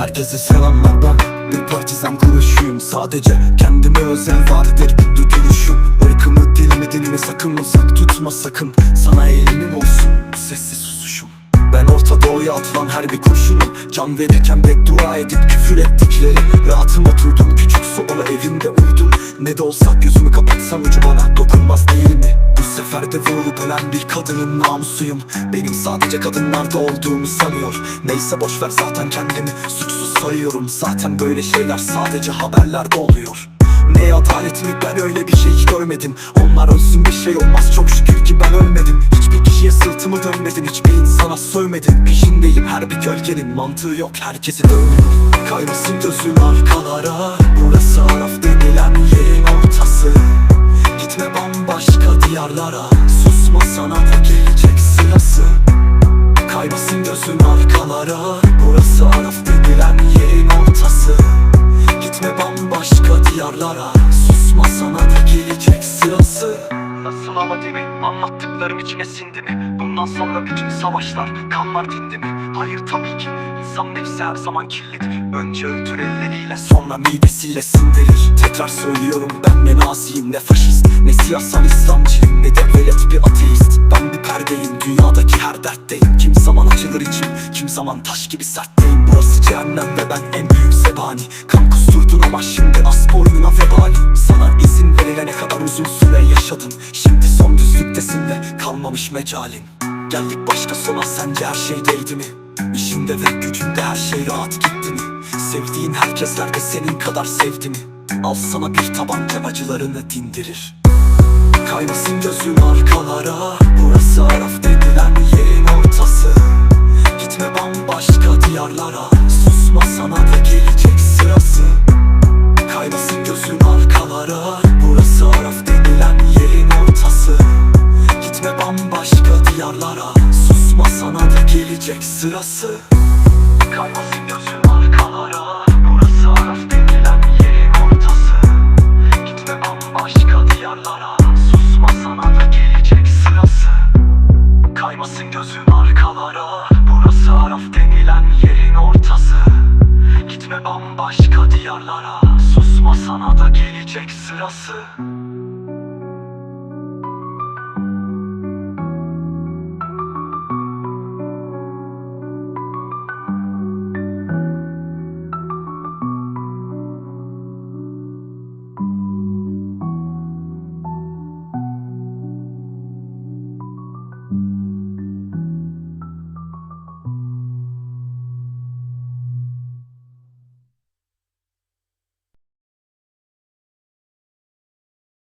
Herkese selamlar ben Bir partizan kuruşuyum. Sadece kendime özel bu duruşum Irkımı dilimi dilimi sakın. Uzak tutma sakın. Sana eğilimim olsun sessiz susuşum. Ben Orta Doğu'ya atılan her bir kurşunum. Can verirken beddua edip küfür ettikleri Rahatım oturdum. Küçük sobalı evimde uyudum. Ne de olsa gözümü kapatsam ucu bana dokunmaz değil mi? Bu sefer de vurulup ölen bir kadının namusuyum. Benim sadece kadınlarda olduğumu sanıyor. Neyse boşver zaten kendimi. Suçsuz sayıyorum. Zaten böyle şeyler sadece haberlerde oluyor. Ne adalet mi? Ben öyle bir şey hiç görmedim. Onlar ölsün bir şey olmaz. Çok şükür ki ben ölmedim. Hiçbir kişiye sırtımı dönmedim Hiçbir insana sövmedim Peşindeyim her bir gölgenin. Mantığı yok Herkesi dövmedim. Kaymasın gözün arkalara. Burası Araf denilen yerin ortası. Gitme bambaşka diyarlara. Susma sana da gelecek sırası. Kaymasın gözün arkalara. Burası Araf denilen yerin ortası. Gitme bambaşka diyarlara. Susma sana gelecek sırası Nasıl ama değil mi? Anlattıklarım içine sindi mi? Bundan sonra bütün savaşlar, kanlar dindi mi? Hayır tabii ki. İnsan nefsi her zaman kirlidir. Önce öldür elleriyle sonra midesiyle sindirir. Tekrar söylüyorum ben ne naziyim ne faşist. Ne siyasal İslamcıyım ne de velet bir ateist. Ben bir perdeyim dünyadaki her dertteyim. Kim zaman açılır içim kim zaman taş gibi sertteyim. Burası cehennem ve ben en büyük zebani Kan kusturdun ama şimdi as boynuna kalmamış mecalin. Geldik başka sona sence her şey değdi mi? İşinde ve gücünde her şey rahat gitti mi? Sevdiğin herkesler de senin kadar sevdi mi? Al sana bir tabanca acılarını dindirir. Kaymasın gözün arkalara. Burası Araf denilen yerin ortası. Gitme bambaşka diyarlara. Susma sana da gelecek sırası. Kaymasın gözün arkalara Susma sana da gelecek sırası. Kaymasın gözün arkalara Burası Araf denilen yerin ortası. Gitme bambaşka diyarlara Susma sana da gelecek sırası. Kaymasın gözün arkalara Burası Araf denilen yerin ortası. Gitme bambaşka diyarlara Susma sana da gelecek sırası